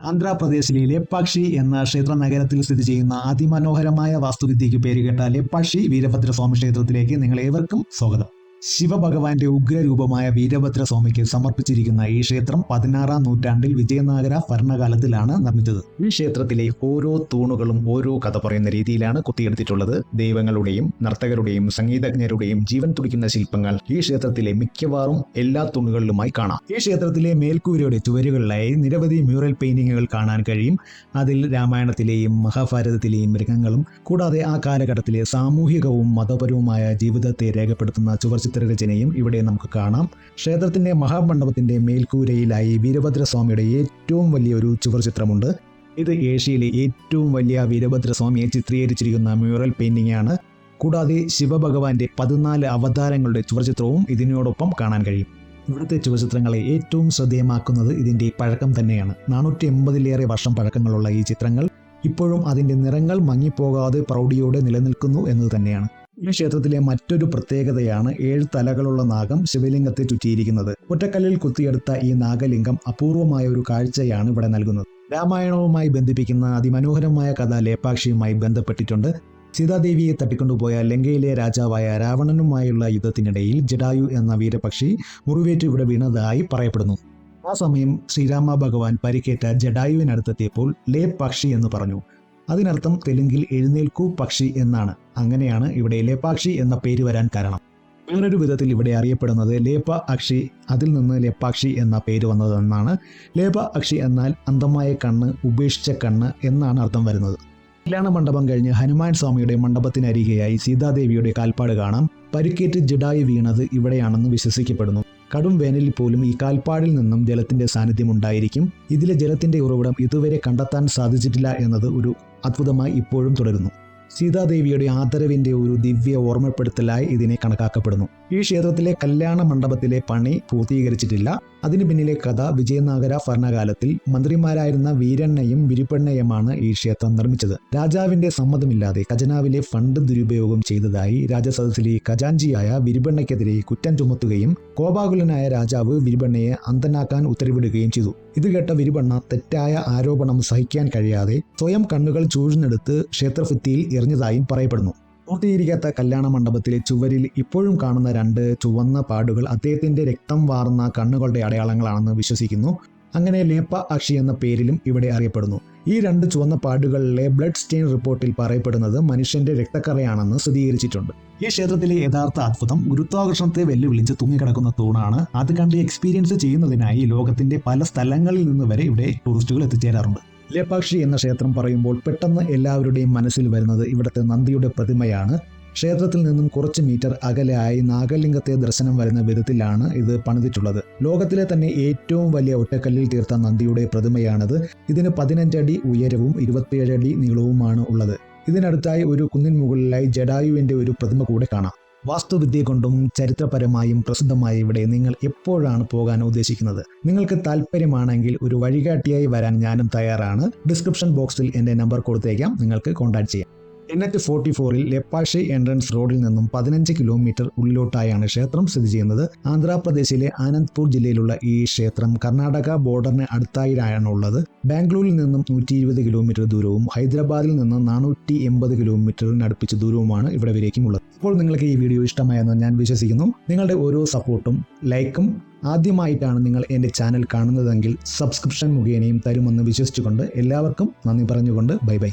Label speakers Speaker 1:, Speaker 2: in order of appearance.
Speaker 1: ആന്ധ്രാപ്രദേശിലെ പക്ഷി എന്ന ക്ഷേത്ര നഗരത്തിൽ സ്ഥിതി ചെയ്യുന്ന അതിമനോഹരമായ വാസ്തുവിദ്യയ്ക്ക് പേരുകേട്ട ലെപ്പാക്ഷി വീരഭദ്രസ്വാമി ക്ഷേത്രത്തിലേക്ക് നിങ്ങൾ ഏവർക്കും സ്വാഗതം. ശിവഭഗവാന്റെ ഉഗ്രരൂപമായ വീരഭദ്ര വീരഭദ്രസ്വാമിക്ക് സമർപ്പിച്ചിരിക്കുന്ന ഈ ക്ഷേത്രം പതിനാറാം നൂറ്റാണ്ടിൽ വിജയനാഗര ഭരണകാലത്തിലാണ് നിർമ്മിച്ചത്. ഈ ക്ഷേത്രത്തിലെ ഓരോ തൂണുകളും ഓരോ കഥ പറയുന്ന രീതിയിലാണ് കുത്തിയെടുത്തിട്ടുള്ളത്. ദൈവങ്ങളുടെയും നർത്തകരുടെയും സംഗീതജ്ഞരുടെയും ജീവൻ തുടിക്കുന്ന ശില്പങ്ങൾ ഈ ക്ഷേത്രത്തിലെ മിക്കവാറും എല്ലാ തൂണുകളിലുമായി കാണാം. ഈ ക്ഷേത്രത്തിലെ മേൽക്കൂരയുടെ ചുവരുകളിലായി നിരവധി മ്യൂറൽ പെയിന്റിങ്ങുകൾ കാണാൻ കഴിയും. അതിൽ രാമായണത്തിലെയും മഹാഭാരതത്തിലെയും മൃഗങ്ങളും കൂടാതെ ആ കാലഘട്ടത്തിലെ സാമൂഹികവും മതപരവുമായ ജീവിതത്തെ രേഖപ്പെടുത്തുന്ന ചുവർ ചിത്രരചനയും ഇവിടെ നമുക്ക് കാണാം. ക്ഷേത്രത്തിന്റെ മഹാമണ്ഡപത്തിന്റെ മേൽക്കൂരയിലായി വീരഭദ്രസ്വാമിയുടെ ഏറ്റവും വലിയൊരു ചുവർ ചിത്രമുണ്ട്. ഇത് ഏഷ്യയിലെ ഏറ്റവും വലിയ വീരഭദ്രസ്വാമിയെ ചിത്രീകരിച്ചിരിക്കുന്ന മ്യൂറൽ പെയിന്റിംഗ് ആണ് കൂടാതെ ശിവഭഗവാന്റെ പതിനാല് അവതാരങ്ങളുടെ ചുവർചിത്രവും ഇതിനോടൊപ്പം കാണാൻ കഴിയും. ഇവിടുത്തെ ചുവചിത്രങ്ങളെ ഏറ്റവും ശ്രദ്ധേയമാക്കുന്നത് ഇതിന്റെ പഴക്കം തന്നെയാണ്. നാനൂറ്റി എൺപതിലേറെ വർഷം പഴക്കങ്ങളുള്ള ഈ ചിത്രങ്ങൾ ഇപ്പോഴും അതിന്റെ നിറങ്ങൾ മങ്ങിപ്പോകാതെ പ്രൗഢിയോടെ നിലനിൽക്കുന്നു എന്നത് തന്നെയാണ്. ഈ ക്ഷേത്രത്തിലെ മറ്റൊരു പ്രത്യേകതയാണ് ഏഴ് തലകളുള്ള നാഗം ശിവലിംഗത്തെ ചുറ്റിയിരിക്കുന്നത്. ഒറ്റക്കല്ലിൽ കുത്തിയെടുത്ത ഈ നാഗലിംഗം അപൂർവമായ ഒരു കാഴ്ചയാണ് ഇവിടെ നൽകുന്നത്. രാമായണവുമായി ബന്ധിപ്പിക്കുന്ന അതിമനോഹരമായ കഥ ലേപ്പാക്ഷിയുമായി ബന്ധപ്പെട്ടിട്ടുണ്ട്. സീതാദേവിയെ തട്ടിക്കൊണ്ടുപോയ ലങ്കയിലെ രാജാവായ രാവണനുമായുള്ള യുദ്ധത്തിനിടയിൽ ജഡായു എന്ന വീരപക്ഷി മുറിവേറ്റ് ഇവിടെ വീണതായി പറയപ്പെടുന്നു. ആ സമയം ശ്രീരാമ ഭഗവാൻ പരിക്കേറ്റ ജഡായുവിനടുത്തെത്തിയപ്പോൾ ലേ പക്ഷി എന്ന് പറഞ്ഞു. അതിനർത്ഥം തെലുങ്കിൽ എഴുന്നേൽക്കൂ പക്ഷി എന്നാണ്. അങ്ങനെയാണ് ഇവിടെ ലേപ്പാക്ഷി എന്ന പേര് വരാൻ കാരണം. വേറൊരു വിധത്തിൽ ഇവിടെ അറിയപ്പെടുന്നത് ലേപ്പ അക്ഷി അതിൽ നിന്ന് ലേപ്പാക്ഷി എന്ന പേര് വന്നതെന്നാണ്. ലേപ അക്ഷി എന്നാൽ അന്ധമായ കണ്ണ് ഉപേക്ഷിച്ച കണ്ണ് എന്നാണ് അർത്ഥം വരുന്നത്. കല്യാണ മണ്ഡപം കഴിഞ്ഞ് ഹനുമാൻ സ്വാമിയുടെ മണ്ഡപത്തിനരികെയായി സീതാദേവിയുടെ കാൽപ്പാട് കാണാം. പരിക്കേറ്റ് ജഡായി വീണത് ഇവിടെയാണെന്ന് വിശ്വസിക്കപ്പെടുന്നു. കടും വേനലിൽ പോലും ഈ കാൽപ്പാടിൽ നിന്നും ജലത്തിന്റെ സാന്നിധ്യം ഉണ്ടായിരിക്കും. ഇതിലെ ജലത്തിന്റെ ഉറവിടം ഇതുവരെ കണ്ടെത്താൻ സാധിച്ചിട്ടില്ല എന്നത് ഒരു അത്ഭുതമായി ഇപ്പോഴും തുടരുന്നു. സീതാദേവിയുടെ ആദരവിന്റെ ഒരു ദിവ്യ ഓർമ്മപ്പെടുത്തലായി ഇതിനെ കണക്കാക്കപ്പെടുന്നു. ഈ ക്ഷേത്രത്തിലെ കല്യാണ മണ്ഡപത്തിലെ പണി പൂർത്തീകരിച്ചിട്ടില്ല. അതിനു പിന്നിലെ കഥ വിജയനഗര ഭരണകാലത്തിൽ മന്ത്രിമാരായിരുന്ന വീരണ്ണയും വിരുപ്പെണ്ണയുമാണ് ഈ ക്ഷേത്രം നിർമ്മിച്ചത്. രാജാവിന്റെ സമ്മതമില്ലാതെ ഖജനാവിലെ ഫണ്ട് ദുരുപയോഗം ചെയ്തതായി രാജസദസ്സിലെ ഖജാൻജിയായ വിരുപ്പെണ്ണയ്ക്കെതിരെ കുറ്റം ചുമത്തുകയും കോപാകുലനായ രാജാവ് വിരുപ്പെണ്ണയെ അന്തനാക്കാൻ ഉത്തരവിടുകയും ചെയ്തു. ഇത് കേട്ട വിരുപണ്ണ തെറ്റായ ആരോപണം സഹിക്കാൻ കഴിയാതെ സ്വയം കണ്ണുകൾ ചൂഴ്ന്നെടുത്ത് ക്ഷേത്രഭിത്തിയിൽ എറിഞ്ഞതായും പറയപ്പെടുന്നു. പൂർത്തീകരിക്കാത്ത കല്യാണ മണ്ഡപത്തിലെ ചുവരിൽ ഇപ്പോഴും കാണുന്ന രണ്ട് ചുവന്ന പാടുകൾ അദ്ദേഹത്തിന്റെ രക്തം വാർന്ന കണ്ണുകളുടെ അടയാളങ്ങളാണെന്ന് വിശ്വസിക്കുന്നു. അങ്ങനെ ലേപ്പ അക്ഷി എന്ന പേരിലും ഇവിടെ അറിയപ്പെടുന്നു. ഈ രണ്ട് ചുവന്ന പാടുകളിലെ ബ്ലഡ് സ്റ്റെയിൻ റിപ്പോർട്ടിൽ പറയപ്പെടുന്നത് മനുഷ്യന്റെ രക്തക്കറയാണെന്ന് സ്ഥിരീകരിച്ചിട്ടുണ്ട്. ഈ ക്ഷേത്രത്തിലെ യഥാർത്ഥ അത്ഭുതം ഗുരുത്വാകർഷണത്തെ വെല്ലുവിളിച്ച് തൂങ്ങിക്കിടക്കുന്ന തൂണാണ്. അത് കണ്ട് എക്സ്പീരിയൻസ് ചെയ്യുന്നതിനായി ലോകത്തിന്റെ പല സ്ഥലങ്ങളിൽ നിന്ന് വരെ ഇവിടെ ടൂറിസ്റ്റുകൾ എത്തിച്ചേരാറുണ്ട്. ലേപ്പാക്ഷി എന്ന ക്ഷേത്രം പറയുമ്പോൾ പെട്ടെന്ന് എല്ലാവരുടെയും മനസ്സിൽ വരുന്നത് ഇവിടുത്തെ നന്ദിയുടെ പ്രതിമയാണ്. ക്ഷേത്രത്തിൽ നിന്നും കുറച്ച് മീറ്റർ അകലെയായി നാഗലിംഗത്തെ ദർശനം വരുന്ന വിധത്തിലാണ് ഇത് പണിതിട്ടുള്ളത്. ലോകത്തിലെ തന്നെ ഏറ്റവും വലിയ ഒറ്റക്കല്ലിൽ തീർത്ത നന്ദിയുടെ പ്രതിമയാണിത്. ഇതിന് പതിനഞ്ചടി ഉയരവും ഇരുപത്തിയേഴ് അടി നീളവുമാണ് ഉള്ളത്. ഇതിനടുത്തായി ഒരു കുന്നിൻ മുകളിലായി ജഡായുവിന്റെ ഒരു പ്രതിമ കൂടെ കാണാം. വാസ്തുവിദ്യ കൊണ്ടും ചരിത്രപരമായും പ്രസിദ്ധമായ ഇവിടെ നിങ്ങൾ എപ്പോഴാണ് പോകാൻ ഉദ്ദേശിക്കുന്നത്? നിങ്ങൾക്ക് താല്പര്യമാണെങ്കിൽ ഒരു വഴികാട്ടിയായി വരാൻ ഞാനും തയ്യാറാണ്. ഡിസ്ക്രിപ്ഷൻ ബോക്സിൽ എന്റെ നമ്പർ കൊടുത്തേക്കാം. നിങ്ങൾക്ക് കോൺടാക്ട് ചെയ്യാം. എൻ എച്ച് ഫോർട്ടി ഫോറിൽ ലെപ്പാഷെ എൻട്രൻസ് റോഡിൽ നിന്നും പതിനഞ്ച് കിലോമീറ്റർ ഉള്ളിലോട്ടായാണ് ക്ഷേത്രം സ്ഥിതി ചെയ്യുന്നത്. ആന്ധ്രാപ്രദേശിലെ ആനന്ദ്പൂർ ജില്ലയിലുള്ള ഈ ക്ഷേത്രം കർണാടക ബോർഡറിന് അടുത്തായിട്ടാണ് ഉള്ളത്. ബാംഗ്ലൂരിൽ നിന്നും നൂറ്റി ഇരുപത് കിലോമീറ്റർ ദൂരവും ഹൈദരാബാദിൽ നിന്നും നാനൂറ്റി എൺപത് കിലോമീറ്ററിന് അടുപ്പിച്ച് ദൂരവുമാണ് ഇവിടെ വരേക്കും ഉള്ളത് അപ്പോൾ നിങ്ങൾക്ക് ഈ വീഡിയോ ഇഷ്ടമായെന്ന് ഞാൻ വിശ്വസിക്കുന്നു. നിങ്ങളുടെ ഓരോ സപ്പോർട്ടും ലൈക്കും ആദ്യമായിട്ടാണ് നിങ്ങൾ എന്റെ ചാനൽ കാണുന്നതെങ്കിൽ സബ്സ്ക്രിപ്ഷൻ മുഖേനയും തരുമെന്ന് വിശ്വസിച്ചുകൊണ്ട് എല്ലാവർക്കും നന്ദി പറഞ്ഞുകൊണ്ട് ബൈ ബൈ.